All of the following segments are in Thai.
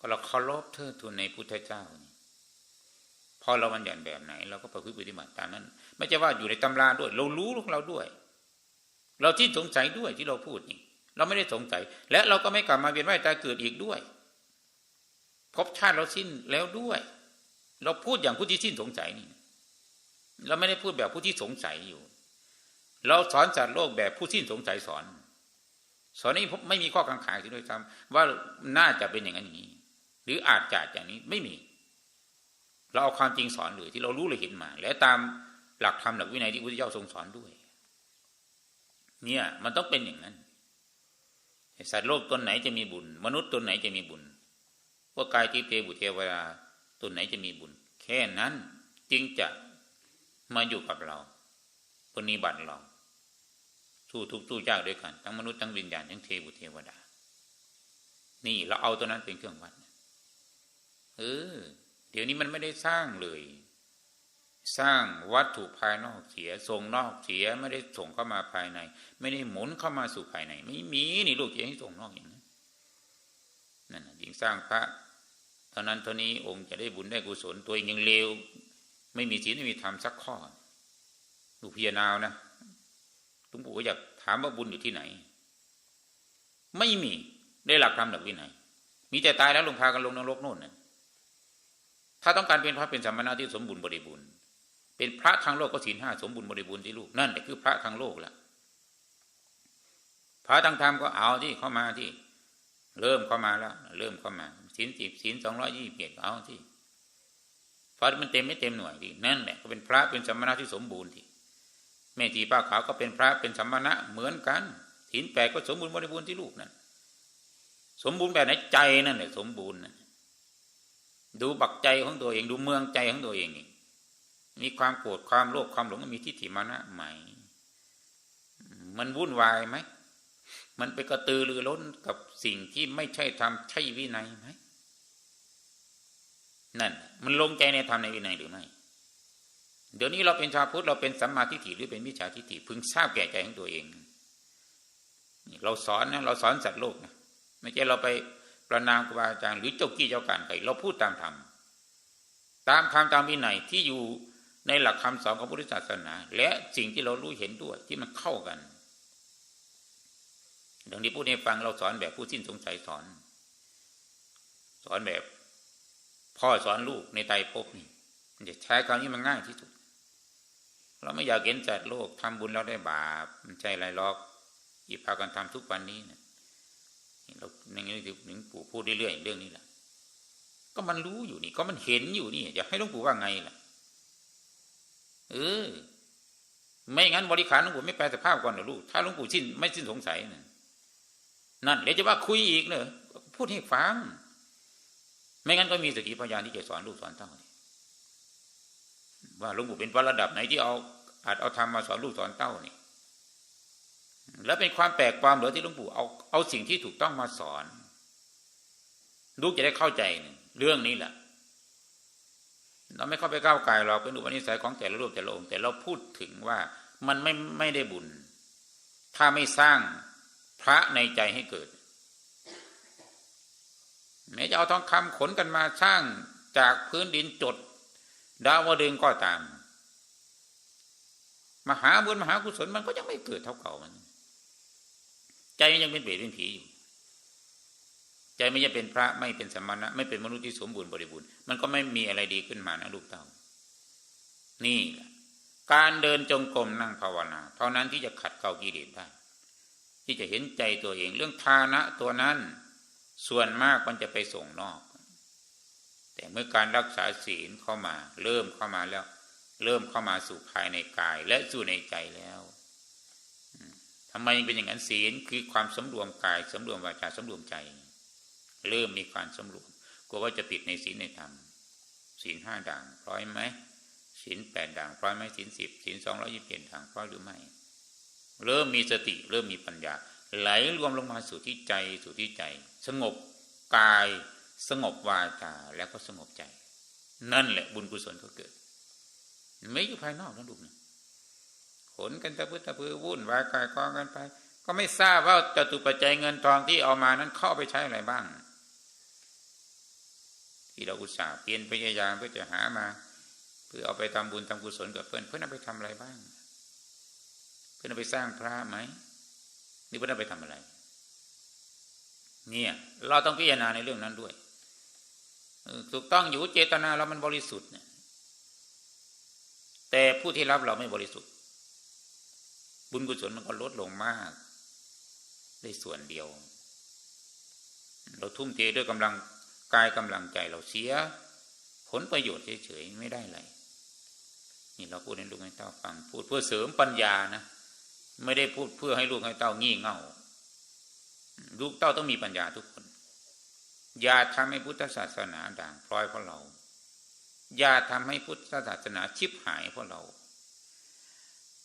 ก็เราเคารพเทิดทูนในพุทธเจ้าพอเราบัญญัติแบบไหน เราก็ประพฤติปฏิบัติตามนั้น ไม่ใช่ว่าอยู่ในตำราด้วย เรารู้ของเราด้วย เราที่สงสัยด้วยที่เราพูดนี่ เราไม่ได้สงสัย และเราก็ไม่กลับมาเวียนว่ายตายเกิดอีกด้วยภพชาติเราสิ้นแล้วด้วย เราพูดอย่างผู้ที่สิ้นสงสัยนี่ เราไม่ได้พูดแบบผู้ที่สงสัยอยู่ เราสอนสัตว์โลกแบบผู้สิ้นสงสัยสอน สอนนี้ไม่มีข้อกังขาที่ด้วยซ้ำว่าน่าจะเป็นอย่างนั้นอย่างนี้ รืออาจจะอย่างนี้ไม่มี เราเอาความจริงสอนเลยที่เรารู้เลยเห็นมา และตามหลักธรรมหลักวินัยที่พระพุทธเจ้าทรงสอนด้วย เนี่ย มันต้องเป็นอย่างนั้นสัตว์โลกตนไหนจะมีบุญ มนุษย์ตนไหนจะมีบุญพวกกายทิเทบุเทวดาตนไหนจะมีบุญ แค่นั้นจึงจะมาอยู่กับเราปฏิบัติเราสู้ทุกสู้ยาด้วยกัน ทั้งมนุษย์ทั้งวิญญาณทั้งเทวุเทวดา นี่เราเอาตัวนั้นเป็นเครื่องวัด เออ เดี๋ยวนี้มันไม่ได้สร้างเลย สร้างวัตถุภายนอกเสียส่งนอกเสียไม่ได้ส่งเข้ามาภายใน ไม่ได้หมุนเข้ามาสู่ภายใน ไม่มีนี่ลูกจะให้ส่งนอกอย่างนั้นนั่นยิ่งสร้างพระเท่านั้นเท่านี้องค์จะได้บุญได้กุศลตัวเองยังเลวไม่มีศีลไม่มีธรรมสักข้อดูกพิจารณานะหลวงปู่ก็อยากถามว่าบุญอยู่ที่ไหน ไม่มีได้หลักธรรมหลักวินัยมีแต่ตายแล้วลงพากันลงนรกโน่นนะ ถ้าต้องการเป็นพระเป็นสัมมาณที่สมบูรณ์บริบูรณ์ เป็นพระทางโลกก็ศีลห้าสมบูรณ์บริบูรณ์ที่ลูกนั่นแหละคือพระทางโลกละพระทางธรรมก็เอาที่เข้ามาที่ เริ่มเข้ามาแล้ว เริ่มเข้ามาศีลสิบศีลสองร้อยยี่สิบเจ็ดเอาที่พระมันเต็มไม่เต็มหน่วยดินั่นแหละก็เป็นพระเป็นสัมมาณที่สมบูรณ์ที่แม่ทีป้าขาวก็เป็นพระเป็นสัมมาณะเหมือนกันศีลแปดก็สมบูรณ์บริบูรณ์ที่ลูกนั่นสมบูรณ์แบบไหนใจนั่นแหละสมบูรณ์นะ ดูบักใจของตัวเอง ดูเมืองใจของตัวเองนี่มีความโกรธความโลภความหลงมีทิฏฐิมานะไหม มันวุ่นวายไหม มันไปกระตือรือร้นกับสิ่งที่ไม่ใช่ธรรมใช่วินัยไหมนั่น มันลงใจในธรรมในวินัยหรือไม่เดี๋ยวนี้เราเป็นชาวพุทธเราเป็นสัมมาทิฏฐิหรือเป็นมิจฉาทิฏฐิพึงทราบแก่ใจของตัวเอง เราสอนนะเราสอนสัตว์โลกนะไม่ใช่เราไป ประนามครูบาอาจารย์หรือเจ้ากี้เจ้าการใครเราพูดตามธรรมตามธรรมตามวินัยที่อยู่ในหลักคำสอนของพุทธศาสนา และสิ่งที่เรารู้เห็นด้วยที่มันเข้ากันดังนี้พูดให้ฟังเราสอนแบบผู้สิ้นสงสัยสอน สอนแบบ พ่อสอนลูกในไตภพนี่จะใช้คำนี้มันง่ายที่สุด เราไม่อยากเห็นจัดโลกทำบุญแล้วได้บาปมันใจไรลอกอีพากันทำทุกวันนี้เนะ เราในนี้หลวงปู่พูดเรื่อยๆเรื่องนี้แหละก็มันรู้อยู่นี่ก็มันเห็นอยู่นี่อยากให้หลวงปู่ว่าไงล่ะ เออ ไม่งั้นบริขารหลวงปู่ไม่แปลสภาพก่อนเหรอลูกถ้าหลวงปู่สิ้นไม่สิ้นสงสัยนะนั่นเดี๋ยวจะว่าคุยอีกเนอะพูดให้ฟัง ไม่งั้นก็มีสกิพยานที่จะสอนลูกสอนเต้าว่าหลวงปู่เป็นระดับไหนที่เอาอาจเอาธรรมมาสอนลูกสอนเต้านี่ แล้วเป็นความแปลกความเหลือที่หลวงปู่เอาเอาสิ่งที่ถูกต้องมาสอน ลูกจะได้เข้าใจเรื่องนี้แหละเราไม่เข้าไปก้าวไกลเราเป็นอุปนิสัยของแต่ละรูปแต่ละองค์แต่เราพูดถึงว่ามันไม่ไม่ได้บุญ ถ้าไม่สร้างพระในใจให้เกิดแม้จะเอาทองคำขนกันมาสร้างจากพื้นดินจด ดาวดึงก็ตาม มหาบุญมหากุศลมันก็ยังไม่เกิดเท่าเก่ามัน ใจยังเป็นเปรตเป็นผีอยู่ ใจไม่ยังเป็นพระไม่เป็นสมณะ ไม่เป็นมนุษย์ที่สมบูรณ์บริบูรณ์มันก็ไม่มีอะไรดีขึ้นมานะลูกเต้านี่การเดินจงกรมนั่งภาวนา เท่านั้นที่จะขัดเกลากิเลสได้ ที่จะเห็นใจตัวเอง เรื่องทานะตัวนั้น ส่วนมากมันจะไปส่งนอก แต่เมื่อการรักษาศีลเข้ามา เริ่มเข้ามาแล้ว เริ่มเข้ามาสู่ภายในกายและสู่ในใจแล้ว ทำไมเป็นอย่างนั้นศีลคือความสำรวมกายสำรวมวาจาสำรวมใจ เริ่มมีการสำรวมกลัวว่าจะผิดในศีลในธรรมศีลห้าด่างพร้อยไหมศีลแปดด่างพร้อยไหมศีลสิบศีลสองร้อยยี่สิบเจ็ดด่างพร้อยหรือไม่ เริ่มมีสติเริ่มมีปัญญา ไหลรวมลงมาสู่ที่ใจสู่ที่ใจ สงบกายสงบวาจาแล้วก็สงบใจ นั่นแหละบุญกุศลก็เกิด ไม่อยู่ภายนอกนะลูกนะข นกันตะพื้นตะพือวุ่นวายกายกองกันไป ก็ไม่ทราบว่าจตุปัจจัยเงินทองที่เอามานั้นเข้าไปใช้อะไรบ้าง ที่เราอุตส่าห์เปลี่ยนพยายามเพื่อจะหามา เพื่อเอาไปทำบุญทำกุศลกับเพื่อนเพื่อนเอาไปทำอะไรบ้าง เพื่อนเอาไปสร้างพระไหมนี่เพื่อนเอาไปทำอะไร เนี่ย เราต้องพิจารณาในเรื่องนั้นด้วยถูกต้องอยู่เจตนาเรามันบริสุทธิ์เนี่ยแต่ผู้ที่รับเราไม่บริสุทธิ์ บุญกุศลมันก็ลดลงมาก ได้ส่วนเดียว เราทุ่มเทด้วยกำลังกายกำลังใจเราเสีย ผลประโยชน์เฉยๆไม่ได้อะไรนี่เราพูดให้ลูกให้เต้าฟัง พูดเพื่อเสริมปัญญานะไม่ได้พูดเพื่อให้ลูกให้เต้างี่เง่าลูกเต้าต้องมีปัญญาทุกคน อย่าทำให้พุทธศาสนาด่างพร้อยเพราะเรา อย่าทำให้พุทธศาสนาชิบหายเพราะเรา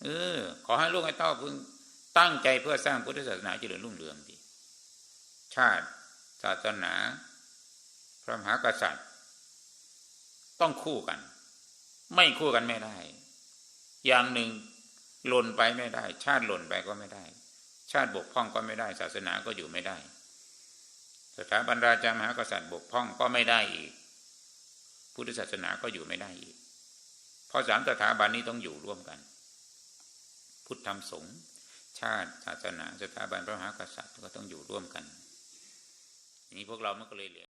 เออ ขอให้ลูกให้เต้าพึงตั้งใจเพื่อสร้างพุทธศาสนาเจริญรุ่งเรืองดีชาติศาสนา พระมหากษัตริย์ ต้องคู่กัน ไม่คู่กันไม่ได้ อย่างหนึ่งหล่นไปไม่ได้ ชาติหล่นไปก็ไม่ได้ ชาติบกพร่องก็ไม่ได้ ศาสนาก็อยู่ไม่ได้ สถาบันราชามหากษัตริย์บกพร่องก็ไม่ได้อีก พุทธศาสนาก็อยู่ไม่ได้อีก เพราะสามสถาบันนี้ต้องอยู่ร่วมกัน พุทธธรรมสงฆ์ชาติศาสนาสถาบันพระมหากษัตริย์ก็ต้องอยู่ร่วมกันนี้พวกเรามันก็เลยเหลือ